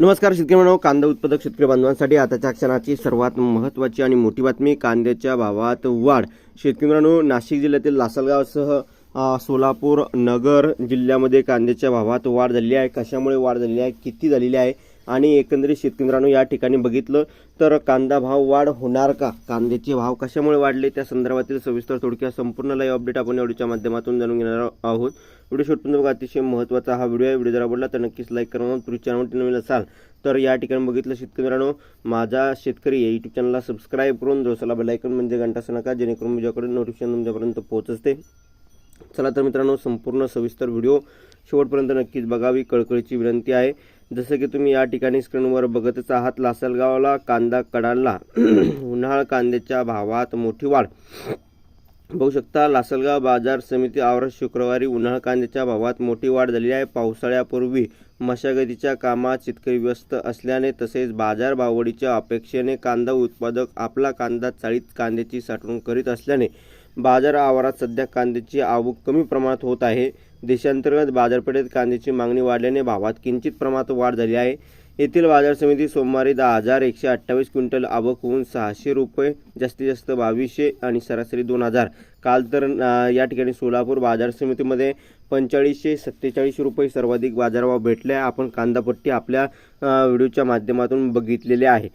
नमस्कार शेतकरी म्हणून कांदा उत्पादक शेतकरी बांधवांसाठी आताच्या क्षणाची सर्वात महत्त्वाची आणि मोठी बातमी कांद्याच्या भावात वाढ. शेतकरी मित्रांनो नाशिक जिल्ह्यातील लासलगावसह सोलापूर नगर जिल्ह्यामध्ये कांद्याच्या भावात वाढ झालेली आहे. कशामुळे वाढ झालेली आहे? किती झालेली आहे? आणि एकंदरीत शेतकरी मित्रांनो या ठिकाणी बघितलं तर कांदा भाव वाढ होणार का? कांद्याचे भाव कशामुळे वाढले? त्या संदर्भातील सविस्तर थोडक्या संपूर्ण लाईव्ह अपडेट आपण व्हिडिओच्या माध्यमातून जाणून घेणार आहोत. व्हिडिओ शेवटपर्यंत बघा अतिशय महत्त्वाचा हा व्हिडिओ आहे. व्हिडिओ जर आवडला तर नक्कीच लाईक करा. तुम्ही चॅनलवरती नवीन असाल तर या ठिकाणी बघितलं शेतकरी मित्रांनो माझा शेतकरी या यूट्यूब चॅनलला सबस्क्राईब करून जोसाला बेलायकन म्हणजे घंटा नका जेणेकरून माझ्याकडे नोटिफिकेशन तुमच्यापर्यंत पोहोचते. चला तर मित्रांनो संपूर्ण सविस्तर व्हिडिओ शेवटपर्यंत नक्कीच बघावी. कळकळीची विनंती आहे. जसं की तुम्ही या ठिकाणी स्क्रीनवर बघतच आहात लासलगावला कांदा कडाला उन्हाळ कांद्याच्या भावात मोठी वाढ. बघू शकता लासलगाव बाजार समिती आवारात शुक्रवारी उन्हाळ कांद्याच्या भावात मोठी वाढ झाली आहे. पावसाळ्यापूर्वी मशागतीच्या कामात शेतकरी व्यस्त असल्याने तसेच बाजार भाववाढीच्या अपेक्षेने कांदा उत्पादक आपला कांदा चाळीत कांद्याची साठवण करीत असल्याने बाजार आवारात सध्या कांद्याची आवक कमी प्रमाणात होत आहे. देशांतर्गत बाजारपेठेत कांद्याची मागणी वाढल्याने भावात किंचित प्रमाणात वाढ झाली आहे. येथील बाजार समिती सोमवारी दहा हजार एकशे अठ्ठावीस क्विंटल आवक होऊन सहाशे रुपये जास्तीत जास्त बावीसशे आणि सरासरी दोन हजार. काल तर या ठिकाणी सोलापूर बाजार समितीमध्ये पंचेचाळीसशे सत्तेचाळीस रुपये सर्वाधिक बाजारभाव भेटले. आहे. आपण कांदापट्टी आपल्या व्हिडिओच्या माध्यमातून बघितलेले आहे.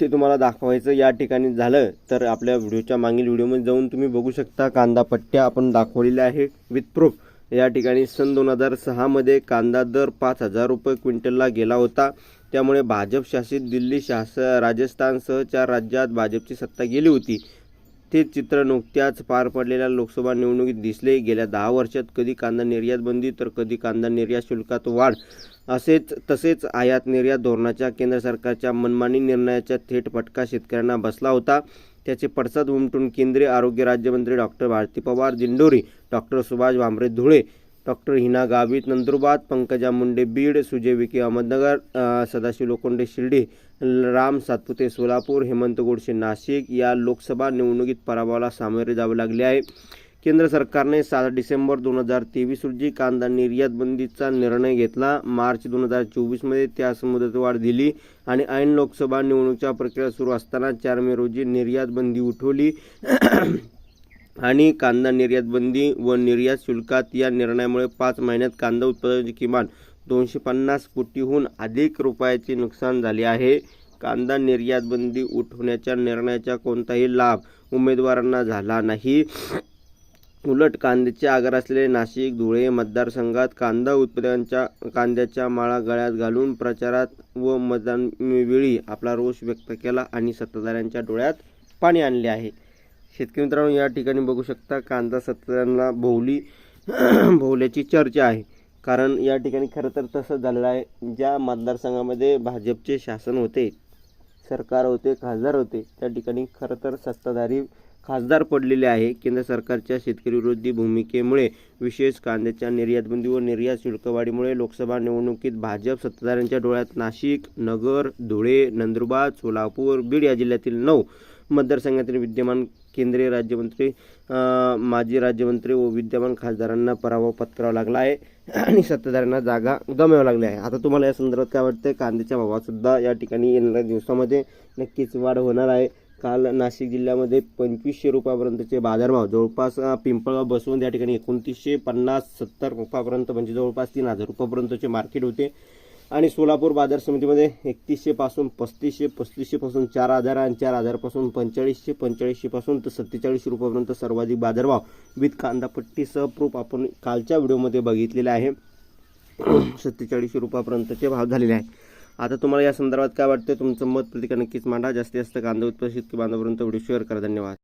ते तुम्हाला दाखवायचं या ठिकाणी झालं तर आपल्या व्हिडिओच्या मागील व्हिडिओमध्ये जाऊन तुम्ही बघू शकता कांदा पट्ट्या आपण दाखवलेल्या आहे विथ प्रूफ या ठिकाणी सन दोन हजार सहामध्ये कांदा दर पाच हजार रुपये क्विंटलला गेला होता. त्यामुळे भाजप शासित दिल्ली शास राजस्थानसह चार राज्यात भाजपची सत्ता गेली होती. ते चित्र नुकत्याच पार पडलेल्या लोकसभा निवडणुकीत दिसले. गेल्या दहा वर्षात कधी कांदा निर्यात बंदी तर कधी कांदा निर्यात शुल्कात वाढ. असेच तसेच आयात निर्यात धोरणाच्या केंद्र सरकारच्या मनमानी निर्णयाचा थेट फटका शेतकऱ्यांना बसला होता. त्याचे पडसाद उमटून केंद्रीय आरोग्य राज्यमंत्री doctor Bharati Pawar Dindori doctor Subhash Bhamre Dhule doctor Heena Gavit Nandurbar Pankaja Munde Beed Sujay Vikhe Ahmednagar Sadashiv Lokhande Shirdi Ram Satpute Solapur Hemant Godse Nashik या लोकसभा निवडणुकीत पराभवाला सामोरे जावे लागले आहे. केंद्र सरकारने सात डिसेंबर दोन हजार तेवीस रोजी कांदा निर्यात बंदीचा निर्णय घेतला. मार्च दोन हजार चोवीसमध्ये त्यास मुदतवाढ दिली आणि ऐन लोकसभा निवडणुकीच्या प्रक्रिया सुरू असताना चार मे रोजी निर्यात बंदी उठवली. आणि कांदा निर्यात बंदी व निर्यात शुल्कात या निर्णयामुळे पाच महिन्यात कांदा उत्पादनाचे किमान दोनशे पन्नास कोटीहून अधिक रुपयाचे नुकसान झाले आहे. कांदा निर्यात बंदी उठवण्याच्या निर्णयाचा कोणताही लाभ उमेदवारांना झाला नाही. उलट कांद्याचे आगार असलेले नाशिक धुळे मतदारसंघात कांदा उत्पादकांच्या कांद्याच्या माळा गळ्यात घालून प्रचारात व मतदानवेळी आपला रोष व्यक्त केला आणि सत्ताधाऱ्यांच्या डोळ्यात पाणी आणले आहे. शेतकरी मित्रांनो या ठिकाणी बघू शकता कांदा सत्ताधाऱ्यांना भोवली भोवल्याची चर्चा आहे. कारण या ठिकाणी खरं तर तसं झालेलं आहे ज्या मतदारसंघामध्ये भाजपचे शासन होते सरकार होते खासदार होते त्या ठिकाणी खरं तर सत्ताधारी खासदार पडलेले आहे. केंद्र सरकारच्या शेतकरी विरोधी भूमिकेमुळे विशेष कांद्याच्या निर्यातबंदी व निर्यात शुल्कवाढीमुळे लोकसभा निवडणुकीत भाजप सत्ताधाऱ्यांच्या डोळ्यात नाशिक नगर धुळे नंदुरबार सोलापूर बीड या जिल्ह्यातील नऊ मतदारसंघातील विद्यमान केंद्रीय राज्यमंत्री माजी राज्यमंत्री व विद्यमान खासदारांना पराभव पत्करावा लागला आहे आणि सत्ताधाऱ्यांना जागा गमाव्या लागल्या आहे. आता तुम्हाला या संदर्भात काय वाटतं कांद्याच्या भावातसुद्धा या ठिकाणी येणाऱ्या दिवसामध्ये नक्कीच वाढ होणार आहे. काल नाशिक जिल्ह्यामध्ये पंचवीसशे रुपयापर्यंतचे बाजारभाव जवळपास पिंपळगाव बसवून या ठिकाणी एकोणतीसशे पन्नास सत्तर रुपयापर्यंत म्हणजे जवळपास तीन हजार रुपयापर्यंतचे मार्केट होते. आणि सोलापूर बाजार समितीमध्ये एकतीसशे पासून पस्तीसशे पस्तीसशे पासून चार हजार आणि चार हजारपासून पंचेचाळीसशे पंचेचाळीसशे पासून तर सत्तेचाळीसशे रुपयापर्यंत सर्वाधिक बाजारभाव विथ कांदापट्टीसह प्रूफ आपण कालच्या व्हिडिओमध्ये बघितलेला आहे. सत्तेचाळीसशे रुपयापर्यंतचे भाव झालेले आहे. आता तुम्हाला या संदर्भात काय वाटतं तुमचं मत प्रतिक्रिया नक्कीच मांडा. जास्तीत जास्त कांदा उत्पादक शेतकरी बांधवापर्यंत व्हिडिओ शेअर करा. धन्यवाद.